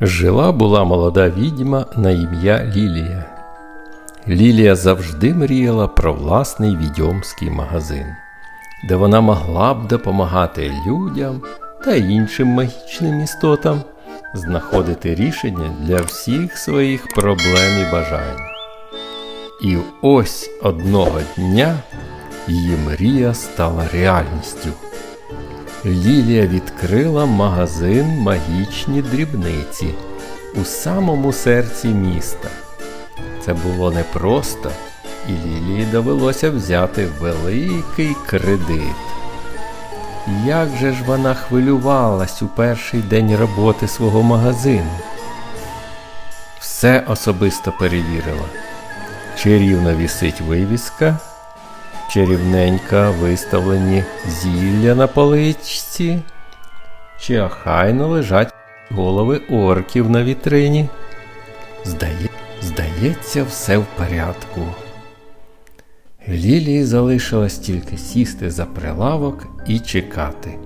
Жила була молода відьма на ім'я Лілія. Лілія завжди мріяла про власний відьомський магазин, де вона могла б допомагати людям та іншим магічним істотам знаходити рішення для всіх своїх проблем і бажань. І ось одного дня її мрія стала реальністю. Лілія відкрила магазин магічні дрібниці у самому серці міста. Це було непросто, і Лілії довелося взяти великий кредит. Як же ж вона хвилювалась у перший день роботи свого магазину? Все особисто перевірила. Чи рівно вісить вивіска, чарівненька виставлені зілля на поличці, чи охайно лежать голови орків на вітрині. Здає... Здається, все в порядку. Лілії залишилось тільки сісти за прилавок і чекати.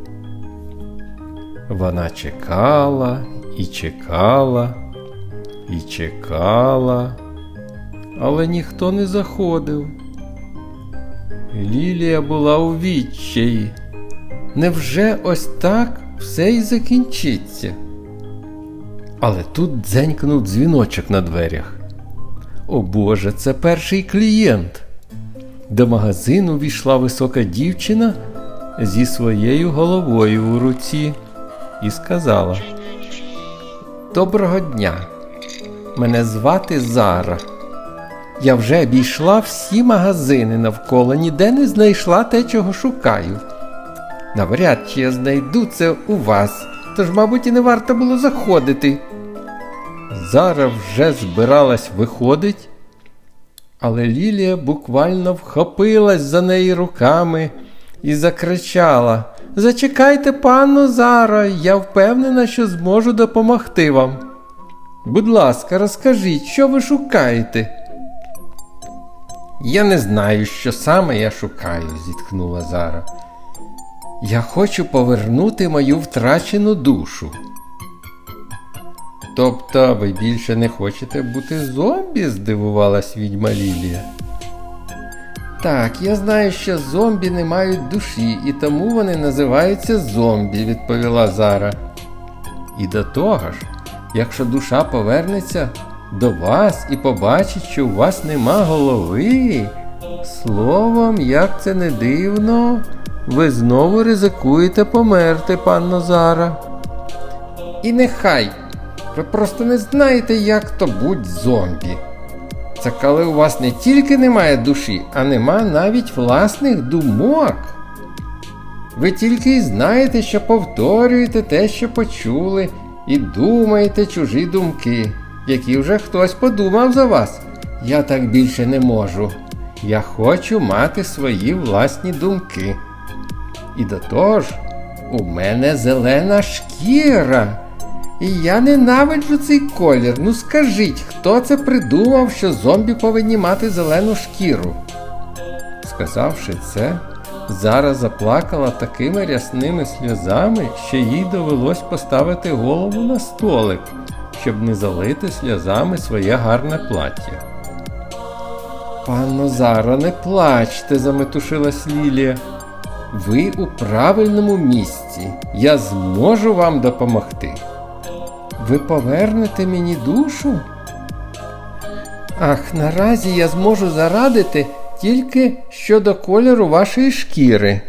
Вона чекала і чекала, і чекала, але ніхто не заходив. Лілія була у відчаї. Невже ось так все й закінчиться? Але тут дзенькнув дзвіночок на дверях. О Боже, це перший клієнт. До магазину війшла висока дівчина зі своєю головою у руці і сказала: Доброго дня! Мене звати Зара. Я вже обійшла всі магазини навколо, ніде не знайшла те, чого шукаю. Навряд чи я знайду це у вас, тож, мабуть, і не варто було заходити. Зара вже збиралась виходить, але Лілія буквально вхопилась за неї руками і закричала: Зачекайте, панно Зара, я впевнена, що зможу допомогти вам. Будь ласка, розкажіть, що ви шукаєте? Я не знаю, що саме я шукаю, зітхнула Зара. Я хочу повернути мою втрачену душу. Тобто ви більше не хочете бути зомбі? здивувалась відьма Лілія. Так, я знаю, що зомбі не мають душі, і тому вони називаються зомбі, відповіла Зара. І до того ж, якщо душа повернеться до вас і побачить, що у вас нема голови, словом, як це не дивно, ви знову ризикуєте померти, панно Зара. І нехай. Ви просто не знаєте, як то будь зомбі. Це коли у вас не тільки немає душі, а нема навіть власних думок. Ви тільки й знаєте, що повторюєте те, що почули, і думаєте чужі думки, які вже хтось подумав за вас. Я так більше не можу. Я хочу мати свої власні думки. І до того ж, у мене зелена шкіра. І я ненавиджу цей колір. Ну скажіть, хто це придумав, що зомбі повинні мати зелену шкіру? Сказавши це, Зара заплакала такими рясними сльозами, що їй довелось поставити голову на столик, щоб не залити сльозами своє гарне плаття. Панно Зара, не плачте, заметушилась Лілія. Ви у правильному місці. Я зможу вам допомогти. Ви повернете мені душу? Ах, наразі я зможу зарадити тільки щодо кольору вашої шкіри.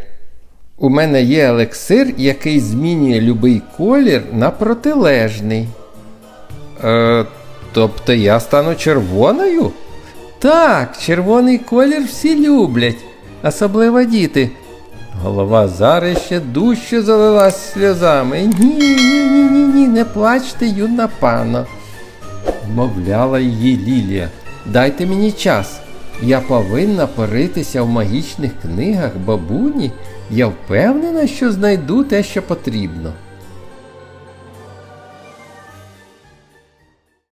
У мене є елексир, який змінює любий колір на протилежний. Е, Тобто я стану червоною? Так, червоний колір всі люблять, особливо діти. Голова Зари ще дужче залилась сльозами. Ні, ні, ні, ні, ні, не плачте, юна пано. Мовляла її Лілія. Дайте мені час. Я повинна поритися в магічних книгах бабуні. Я впевнена, що знайду те, що потрібно.